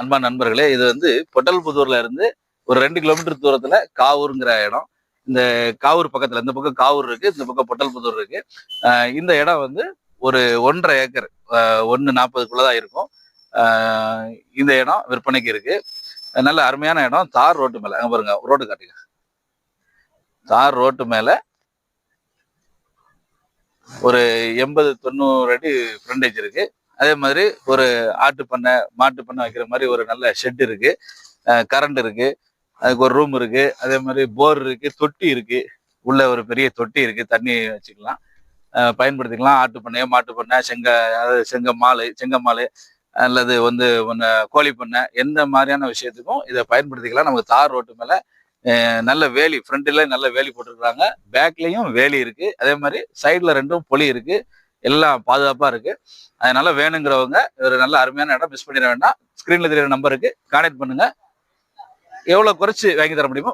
அன்பா நண்பர்களே இது வந்து பொட்டல்புதூர்ல இருந்து ஒரு ரெண்டு கிலோமீட்டர் தூரத்துல காவூருங்கிற இடம். இந்த காவூர் பக்கத்துல இந்த பக்கம் காவூர் இருக்கு இந்த பக்கம் பொட்டல்புதூர் இருக்கு. இந்த இடம் வந்து ஒரு ஒன்றரை ஏக்கர் ஒன்று நாற்பதுக்குள்ளதான் இருக்கும். இந்த இடம் விற்பனைக்கு இருக்கு. நல்ல அருமையான இடம். தார் ரோட்டு மேல. அங்க பாருங்க ரோடு காட்டுங்க. தார் ரோட்டு மேல ஒரு எண்பது தொண்ணூறு அடி ஃப்ரண்டேஜ் இருக்கு. அதே மாதிரி ஒரு ஆட்டு பண்ணை மாட்டு பண்ணை வைக்கிற மாதிரி ஒரு நல்ல ஷெட் இருக்கு. கரண்ட் இருக்கு. அதுக்கு ஒரு ரூம் இருக்கு. அதே மாதிரி போர் இருக்கு தொட்டி இருக்கு. உள்ள ஒரு பெரிய தொட்டி இருக்கு. தண்ணி வச்சுக்கலாம். பயன்படுத்திக்கலாம். ஆட்டு பண்ணையோ மாட்டு பண்ணை செங்க அதாவது செங்க மாலை செங்க மாலை அல்லது வந்து ஒன்று கோழி பண்ணை எந்த மாதிரியான விஷயத்துக்கும் இதை பயன்படுத்திக்கலாம். நமக்கு தார் ரோட்டு மேலே நல்ல வேலி ஃப்ரண்ட்ல நல்ல வேலி போட்டிருக்காங்க பேக்லேயும் வேலி இருக்கு. அதே மாதிரி சைடில் ரெண்டும் பொலி இருக்குது எல்லாம் பாதுகாப்பா இருக்கு. அதனால வேணுங்கிறவங்க ஒரு நல்ல அருமையான இடம் மிஸ் பண்ணிட வேண்டாம். ஸ்கிரீன்ல தெரியுற நம்பருக்கு கான்டாக்ட் பண்ணுங்க. எவ்வளவு குறைச்சு வாங்கி தர முடியுமோ